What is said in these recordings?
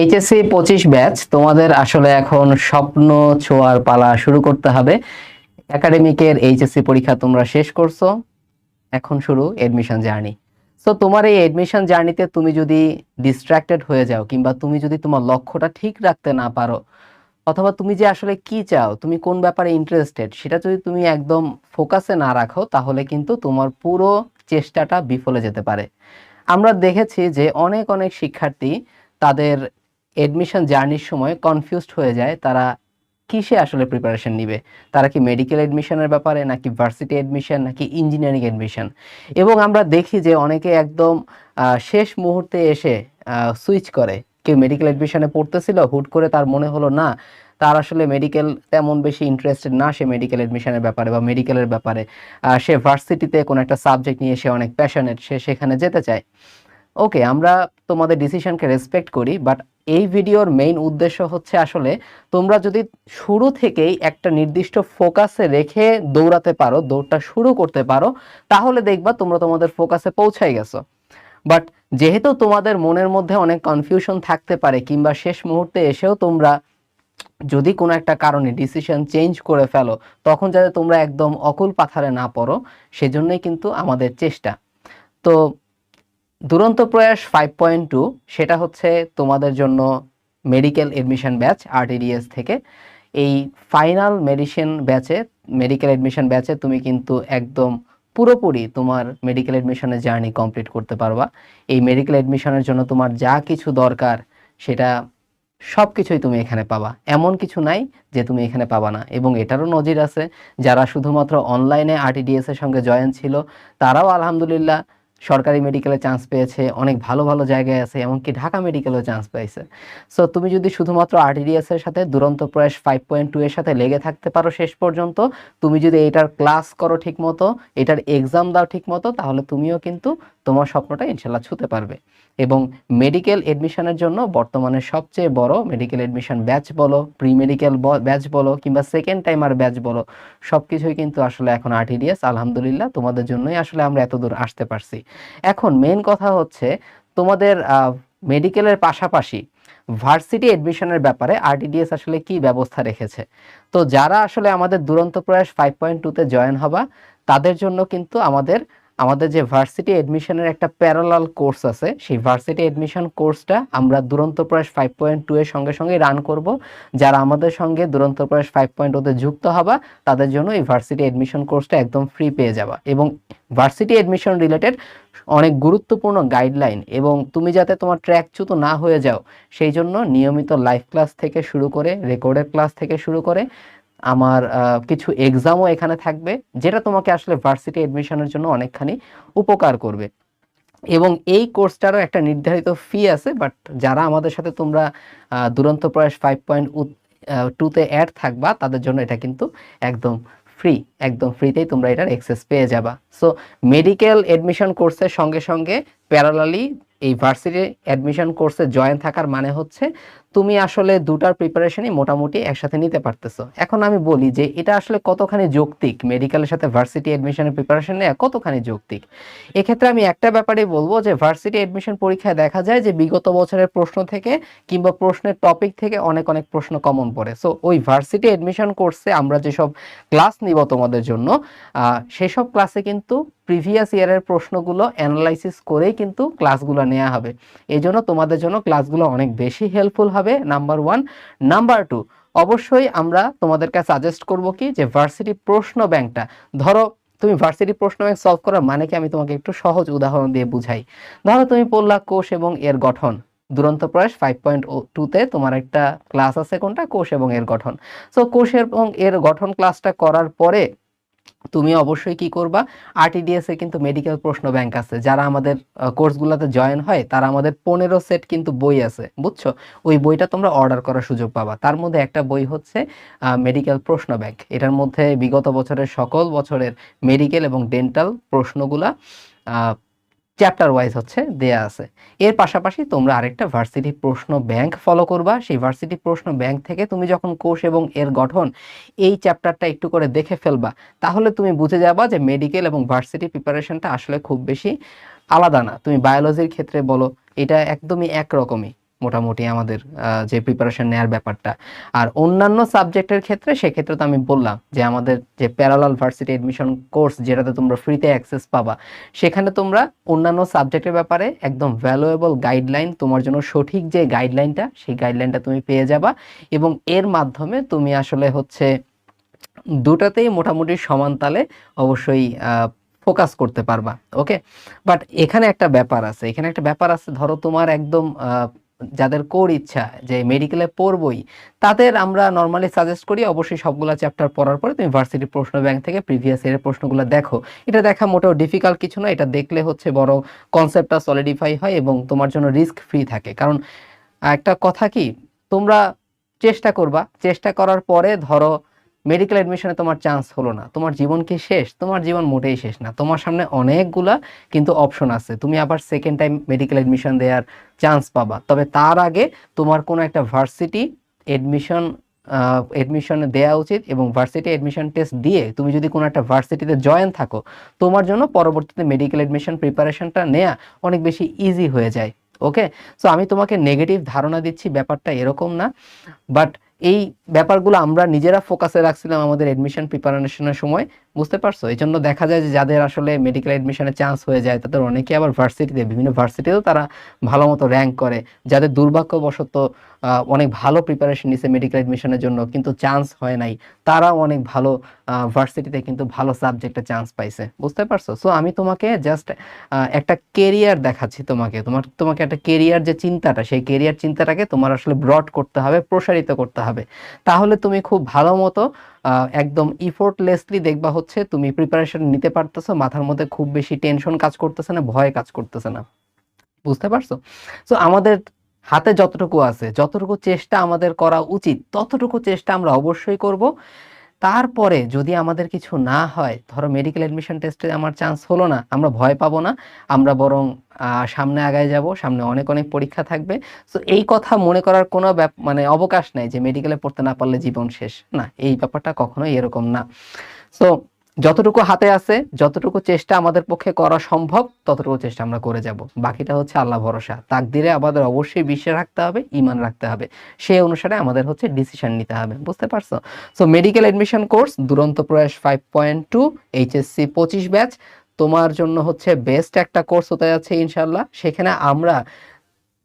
HSC পঁচিশ batch তোমাদের আসলে এখন স্বপ্ন ছোঁয়ার পালা শুরু করতে হবে। একাডেমিকের এইচএসসি পরীক্ষা তোমরা শেষ করছ। এখন শুরু এডমিশন জার্নি সো তোমার এই এডমিশন জার্নিতে তুমি যদি ডিস্ট্রাক্টেড হয়ে যাও, কিংবা তুমি যদি তোমার লক্ষ্যটা ঠিক রাখতে না পারো, অথবা তুমি যে আসলে কি চাও, তুমি কোন ব্যাপারে ইন্টারেস্টেড সেটা যদি তুমি একদম ফোকাসে না রাখো, তাহলে কিন্তু তোমার পুরো চেষ্টাটা বিফলে যেতে পারে। আমরা দেখেছি যে অনেক অনেক শিক্ষার্থী তাদের এডমিশন জার্নির সময় কনফিউজড হয়ে যায়, তারা কিসে আসলে প্রিপারেশন নিবে? তারা কি মেডিকেল এডমিশনের ব্যাপারে, নাকি ভার্সিটি এডমিশন নাকি ইঞ্জিনিয়ারিং এডমিশন এবং আমরা দেখি যে অনেকে একদম শেষ মুহূর্তে এসে সুইচ করে। কেউ মেডিকেল এডমিশনে পড়তেছিল, হুট করে তার মনে হলো, না, তার আসলে মেডিকেল তেমন বেশি ইন্টারেস্টেড না সে মেডিকেল এডমিশনের ব্যাপারে বা মেডিকেলের ব্যাপারে। সে ভার্সিটিতে কোনো একটা সাবজেক্ট নিয়ে সে অনেক প্যাশনেট সে সেখানে যেতে চায়। ওকে আমরা তোমাদের ডিসিশনকে রেসপেক্ট করি বাট এই ভিডিওর মেইন উদ্দেশ্য হচ্ছে আসলে তোমরা যদি শুরু থেকেই একটা নির্দিষ্ট ফোকাসে রেখে দৌড়াতে পারো, দৌড়টা শুরু করতে পারো, তাহলে দেখবা তোমরা তোমাদের ফোকাসে পৌঁছাই গেছো। বাট যেহেতু তোমাদের মনের মধ্যে অনেক কনফিউশন থাকতে পারে, কিংবা শেষ মুহূর্তে এসেও তোমরা যদি কোনো একটা কারণে ডিসিশন চেঞ্জ করে ফেলো, তখন যাতে তোমরা একদম অকুল পাথারে না পড়ো, সেজন্যই কিন্তু আমাদের চেষ্টা। তো দুরন্ত প্রয়াস ফাইভ পয়েন্ট টু সেটা হচ্ছে তোমাদের জন্য মেডিকেল এডমিশন ব্যাচ আরটিডিএস থেকে। এই ফাইনাল মেডিসিন ব্যাচে মেডিকেল এডমিশন ব্যাচে তুমি কিন্তু একদম পুরোপুরি তোমার মেডিকেল এডমিশনের জার্নি কমপ্লিট করতে পারবা। এই মেডিকেল এডমিশনের জন্য তোমার যা কিছু দরকার, সেটা সব কিছুই তুমি এখানে পাবা। এমন কিছু নাই যে তুমি এখানে পাবা না। এবং এটারও নজির আছে, যারা শুধুমাত্র অনলাইনে আরটিডিএস এর সঙ্গে জয়েন ছিল, তারাও আলহামদুলিল্লাহ সরকারি মেডিকেলে চান্স পেয়েছে, অনেক ভালো ভালো জায়গায় আছে, এমনকি ঢাকা মেডিকেলেও চান্স পেয়েছে সো তুমি যদি শুধুমাত্র আরটিডিএস এর সাথে দুরন্ত প্রয়াস ফাইভ পয়েন্ট টু এর সাথে লেগে থাকতে পারো শেষ পর্যন্ত, তুমি যদি এটার ক্লাস করো ঠিক মতো এটার এক্সাম দাও ঠিক মতো তাহলে তুমিও কিন্তু তোমার স্বপ্নটা ইনশাল্লাহ ছুতে পারবে। এবং মেডিকেল এডমিশনের জন্য বর্তমানে সবচেয়ে বড় মেডিকেল এডমিশন ব্যাচ বলো প্রি মেডিকেল ব্যাচ বলো কিংবা সেকেন্ড টাইমার ব্যাচ বলো সব কিছুই কিন্তু আসলে এখন আরটিডিএস আলহামদুলিল্লাহ, তোমাদের জন্যই আসলে আমরা এত দূর আসতে পারছি। এখন মেন কথা হচ্ছে তোমাদের মেডিকেলের পাশাপাশি ভার্সিটি এডমিশনের ব্যাপারে আরটিডিএস আসলে কি ব্যবস্থা রেখেছে? তো যারা আসলে আমাদের দুরন্ত প্রয়াস ফাইভ পয়েন্ট টুতে জয়েন হবা, তাদের জন্য কিন্তু আমাদের আমাদের যে ভার্সিটি এডমিশনের একটা প্যারালাল কোর্স আছে, সেই ভার্সিটি এডমিশন কোর্সটা আমরা দুরন্ত প্রয়াস ফাইভ পয়েন্ট টু এর সঙ্গে সঙ্গে রান করব। যারা আমাদের সঙ্গে দুরন্ত প্রয়াস ফাইভ পয়েন্ট ওতে যুক্ত হবা, তাদের জন্য এই ভার্সিটি এডমিশন কোর্সটা একদম ফ্রি পেয়ে যাবা। এবং ভার্সিটি এডমিশন রিলেটেড অনেক গুরুত্বপূর্ণ গাইডলাইন এবং তুমি যাতে তোমার ট্র্যাকচ্যুত না হয়ে যাও, সেই জন্য নিয়মিত লাইভ ক্লাস থেকে শুরু করে রেকর্ডেড ক্লাস থেকে শুরু করে আমার কিছু এক্সামও এখানে থাকবে, যেটা তোমাকে আসলে ভার্সিটি অ্যাডমিশনের জন্য অনেকখানি উপকার করবে। এবং এই কোর্সটারও একটা নির্ধারিত ফি আছে বাট যারা আমাদের সাথে তোমরা দুরন্ত প্রয়াস ফাইভ পয়েন্ট টুতে অ্যাড থাকবা, তাদের জন্য এটা কিন্তু একদম ফ্রি একদম ফ্রিতেই তোমরা এটার অ্যাক্সেস পেয়ে যাবা। সো মেডিকেল অ্যাডমিশন কোর্সের সঙ্গে সঙ্গে প্যারালালি এই ভার্সিটি অ্যাডমিশন কোর্সে জয়েন থাকার মানে হচ্ছে তুমি আসলে দুটার প্রিপারেশনই মোটামুটি একসাথে নিতে পারতেছো। এখন আমি বলি যে এটা আসলে কতখানি যৌক্তিক? মেডিকেলের সাথে ভার্সিটি অ্যাডমিশনের প্রিপারেশন নেওয়া কতখানি যৌক্তিক? এক্ষেত্রে আমি একটা ব্যাপারে বলব যে ভার্সিটি অ্যাডমিশন পরীক্ষায় দেখা যায় যে বিগত বছরের প্রশ্ন থেকে কিংবা প্রশ্নের টপিক থেকে অনেক অনেক প্রশ্ন কমন পড়ে। সো ওই ভার্সিটি অ্যাডমিশন কোর্সে আমরা যেসব ক্লাস নিব তোমাদের জন্য সেসব ক্লাসে কিন্তু প্রিভিয়াস ইয়ারের প্রশ্নগুলো অ্যানালাইসিস করেই কিন্তু ক্লাসগুলো নেওয়া হবে। এই জন্য তোমাদের জন্য ক্লাসগুলো অনেক বেশি হেল্পফুল হবে। নাম্বার ওয়ান নাম্বার টু অবশ্যই আমরা তোমাদেরকে সাজেস্ট করব কি যে ভার্সিটি প্রশ্ন ব্যাংকটা। ধরো তুমি ভার্সিটি প্রশ্ন ব্যাংক সলভ করার মানে কি আমি তোমাকে একটু সহজ উদাহরণ দিয়ে বুঝাই। ধরো তুমি পড়লা কোষ এবং এর গঠন। দুরন্ত প্রয়াস ফাইভ পয়েন্ট টুতে তোমার একটা ক্লাস আছে কোনটা? কোষ এবং এর গঠন। সো কোষ এবং এর গঠন ক্লাসটা করার পরে তুমি অবশ্যই কি করবা? আরটিডিএস এ কিন্তু মেডিকেল প্রশ্ন ব্যাংক আছে। যারা আমাদের কোর্সগুলোতে জয়েন হয়, তারা আমাদের পনেরো সেট কিন্তু বই আছে, বুঝছ? ওই বইটা তোমরা অর্ডার করার সুযোগ পাবা। তার মধ্যে একটা বই হচ্ছে মেডিকেল প্রশ্ন ব্যাংক এটার মধ্যে বিগত বছরের সকল বছরের মেডিকেল এবং ডেন্টাল প্রশ্নগুলা চ্যাপ্টার ওয়াইজ হচ্ছে, দেয়া আছে। এর পাশাপাশি তোমরা আরেকটা ভার্সিটি প্রশ্ন ব্যাংক ফলো করবা। সেই ভার্সিটি প্রশ্ন ব্যাংক থেকে তুমি যখন কোষ এবং এর গঠন এই চ্যাপ্টারটা একটু করে দেখে ফেলবা, তাহলে তুমি বুঝে যাবা যে মেডিকেল এবং ভার্সিটি প্রিপারেশনটা আসলে খুব বেশি আলাদা না। তুমি বায়োলজির ক্ষেত্রে বলো, এটা একদমই একরকমই। মোটামুটি আমাদের যে প্রিপারেশন নেওয়ার ব্যাপারটা। আর অন্যান্য সাবজেক্টের ক্ষেত্রে সেক্ষেত্রে তো আমি বললাম যে আমাদের যে প্যারালাল ভার্সিটি এডমিশন কোর্স যেটাতে তোমরা ফ্রিতে অ্যাক্সেস পাবা, সেখানে তোমরা অন্যান্য সাবজেক্টের ব্যাপারে একদম ভ্যালুয়েবল গাইডলাইন তোমার জন্য সঠিক যে গাইডলাইনটা সেই গাইডলাইনটা তুমি পেয়ে যাবা এবং এর মাধ্যমে তুমি আসলে হচ্ছে দুটাতেই মোটামুটি সমান তালে অবশ্যই ফোকাস করতে পারবা ওকে বাট এখানে একটা ব্যাপার আছে, এখানে একটা ব্যাপার আছে, ধরো তোমার একদম যাদের কোর ইচ্ছা যে মেডিকেলে পড়বই, তাদের আমরা নর্মালি সাজেস্ট করি, অবশ্যই সবগুলো চ্যাপ্টার পড়ার পরে তুমি ভার্সিটি প্রশ্ন ব্যাংক থেকে প্রিভিয়াস ইয়ারের প্রশ্নগুলো দেখো। এটা দেখা মোটেও ডিফিকাল্ট কিছু না এটা দেখলে হচ্ছে বড় কনসেপ্টটা সলিডিফাই হয় এবং তোমার জন্য রিস্ক ফ্রি থাকে। কারণ, একটা কথা কি, তোমরা চেষ্টা করবা, চেষ্টা করার পরে ধরো মেডিকেল অ্যাডমিশনে তোমার চান্স হলো না। তোমার জীবন কি শেষ? তোমার জীবন মোটেই শেষ না। তোমার সামনে অনেকগুলা কিন্তু অপশন আছে। তুমি আবার সেকেন্ড টাইম মেডিকেল অ্যাডমিশন দেওয়ার চান্স পাবা। তবে তার আগে তোমার কোনো একটা ভার্সিটি এডমিশন এডমিশন দেওয়া উচিত এবং ভার্সিটি এডমিশন টেস্ট দিয়ে তুমি যদি কোনো একটা ভার্সিটিতে জয়েন থাকো, তোমার জন্য পরবর্তীতে মেডিকেল এডমিশন প্রিপারেশনটা নেওয়া অনেক বেশি ইজি হয়ে যায়। ওকে সো আমি তোমাকে নেগেটিভ ধারণা দিচ্ছি, ব্যাপারটা এরকম না। বাট এই ব্যাপারগুলো আমরা নিজেরা ফোকাসে রাখছিলাম আমাদের অ্যাডমিশন প্রিপারেশনের সময়। বুঝতে পারছ? এই জন্য দেখা যায় যে যাদের আসলে মেডিকেল এডমিশনে চান্স হয়ে যায়, তাদের অনেকে আবার ভার্সিটিতে বিভিন্ন ভার্সিটিতেও তারা ভালো মতো র্যাঙ্ক করে। যাদের দুর্ভাগ্যবশত অনেক ভালো প্রিপারেশন নিছে মেডিকেল এডমিশনের জন্য, কিন্তু চান্স হয় নাই, তারাও অনেক ভালো ভার্সিটিতে কিন্তু ভালো সাবজেক্টে চান্স পাইছে। বুঝতে পারছ? সো আমি তোমাকে জাস্ট একটা কেরিয়ার দেখাচ্ছি তোমাকে। তোমার, তোমাকে একটা কেরিয়ার যে চিন্তাটা, সেই কেরিয়ার চিন্তাটাকে তোমার আসলে ব্রড করতে হবে, প্রসারিত করতে হবে। তাহলে তুমি খুব ভালো মতো একদম ইফোর্টলেসলি দেখবা হচ্ছে তুমি প্রিপারেশন নিতে পারতেছো, মাথার মধ্যে খুব বেশি টেনশন কাজ করতেছে না, ভয় কাজ করতেছে না। বুঝতে পারছ? সো আমাদের হাতে যতটুকু আছে, যতটুকু চেষ্টা আমাদের করা উচিত, ততটুকু চেষ্টা আমরা অবশ্যই করব। তারপরে যদি আমাদের কিছু না হয়, ধরো মেডিকেল অ্যাডমিশন টেস্টে আমার চান্স হলো না, আমরা ভয় পাবো না, আমরা বরং সামনে আগায় যাব, সামনে অনেক অনেক পরীক্ষা থাকবে। তো এই কথা মনে করার কোনো মানে অবকাশ নাই যে মেডিকেলে পড়তে না পারলে জীবন শেষ। না, এই ব্যাপারটা কখনোই এরকম না। সো যতটুকু হাতে আছে, যতটুকু চেষ্টা আমাদের পক্ষে করা সম্ভব, ততটুকু চেষ্টা আমরা করে যাব। বাকিটা হচ্ছে আল্লাহ ভরসা। তাকদিরে আমাদের অবশ্যই বিশ্বাস রাখতে হবে ইমান রাখতে হবে। সেই অনুসারে আমাদের হচ্ছে ডিসিশন নিতে হবে। বুঝতে পারছ? So medical admission course Duronto Proyash five point two HSC পঁচিশ ব্যাচ তোমার জন্য হচ্ছে বেস্ট একটা কোর্স হতে যাচ্ছে ইনশাল্লাহ সেখানে আমরা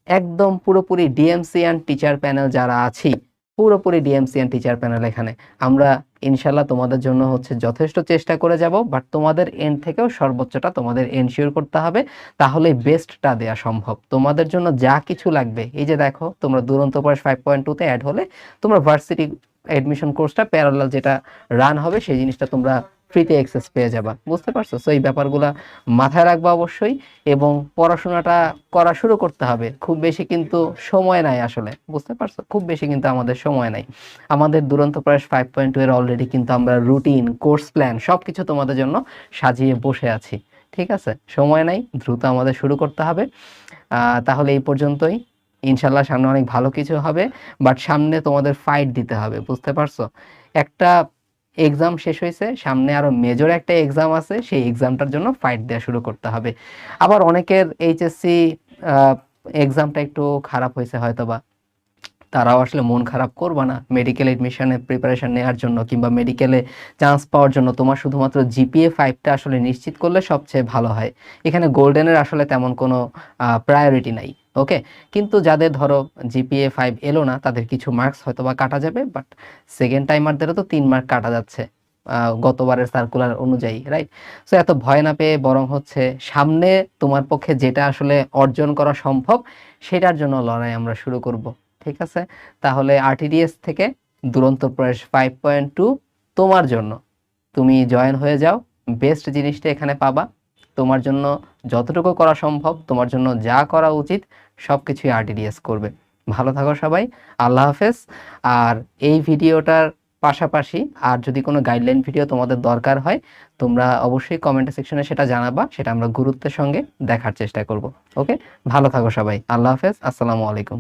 একদম পুরোপুরি ডিএমসি অ্যান্ড টিচার প্যানেল যারা আছি, পুরোপুরি ডিএমসি অ্যান্ড টিচার প্যানেল এখানে। আমরা ইনশাল্লাহ তোমাদের জন্য হচ্ছে যথেষ্ট চেষ্টা করে যাব বাট তোমাদের এন্ড থেকেও সর্বোচ্চটা তোমাদের এনশিওর করতে হবে, তাহলে বেস্টটা দেয়া সম্ভব। তোমাদের জন্য যা কিছু লাগবে, এই যে দেখো, তোমরা দুরন্ত পরে ফাইভ পয়েন্ট টুতে অ্যাড হলে তোমরা ভার্সিটি অ্যাডমিশন কোর্সটা প্যারালাল যেটা রান হবে, সেই জিনিসটা তোমরা ফ্রিতে অ্যাক্সেস পেয়ে যাবা। বুঝতে পারছ? সো এই ব্যাপারগুলা মাথায় রাখবা অবশ্যই এবং পড়াশোনাটা করা শুরু করতে হবে। খুব বেশি কিন্তু সময় নাই আসলে। বুঝতে পারছ? খুব বেশি কিন্তু আমাদের সময় নাই। আমাদের দুরন্ত প্রায় ফাইভ পয়েন্ট টু এর অলরেডি কিন্তু আমরা রুটিন কোর্স প্ল্যান সব কিছু তোমাদের জন্য সাজিয়ে বসে আছি। ঠিক আছে? সময় নাই, দ্রুত আমাদের শুরু করতে হবে। তাহলে এই পর্যন্তই। ইনশাল্লাহ সামনে অনেক ভালো কিছু হবে বাট সামনে তোমাদের ফাইট দিতে হবে। বুঝতে পারছ? একটা এক্সাম শেষ হয়েছে, সামনে আরও মেজর একটা এক্সাম আছে, সেই এক্সামটার জন্য ফাইট দেওয়া শুরু করতে হবে। আবার অনেকের এইচএসসি এক্সামটা একটু খারাপ হয়েছে হয়তোবা। তারাও আসলে মন খারাপ করবা না। মেডিকেল এডমিশনে প্রিপারেশন নেওয়ার জন্য কিংবা মেডিকেলে চান্স পাওয়ার জন্য তোমার শুধুমাত্র জিপিএ ফাইভটা আসলে নিশ্চিত করলে সবচেয়ে ভালো হয়। এখানে গোল্ডেনের আসলে তেমন কোনো প্রায়োরিটি নাই ওকে কিন্তু যাদের ধরো জিপিএ ফাইভ এলো না, তাদের কিছু মার্কস হয়তো বা কাটা যাবে বাট সেকেন্ড টাইমারদেরও তো তিন মার্ক কাটা যাচ্ছে গতবারের সার্কুলার অনুযায়ী রাইট সো এত ভয় না পেয়ে বরং হচ্ছে সামনে তোমার পক্ষে যেটা আসলে অর্জন করা সম্ভব, সেটার জন্য লড়াই আমরা শুরু করব। ঠিক আছে? তাহলে আরটিডিএস থেকে দুরন্ত প্রয়াস ফাইভ পয়েন্ট টু তোমার জন্য। তুমি জয়েন হয়ে যাও বেস্ট জিনিসটা এখানে পাবা। তোমার জন্য যতটুকু করা সম্ভব, তোমার জন্য যা করা উচিত সব কিছুই আরটিডিএস করবে। ভালো থাকো সবাই, আল্লাহ হাফেজ। আর এই ভিডিওটার পাশাপাশি আর যদি কোনো গাইডলাইন ভিডিও তোমাদের দরকার হয়, তোমরা অবশ্যই কমেন্ট সেকশনে সেটা জানাবা, সেটা আমরা গুরুত্বের সঙ্গে দেখার চেষ্টা করব। ওকে ভালো থাকো সবাই, আল্লাহ হাফেজ, আসসালামু আলাইকুম।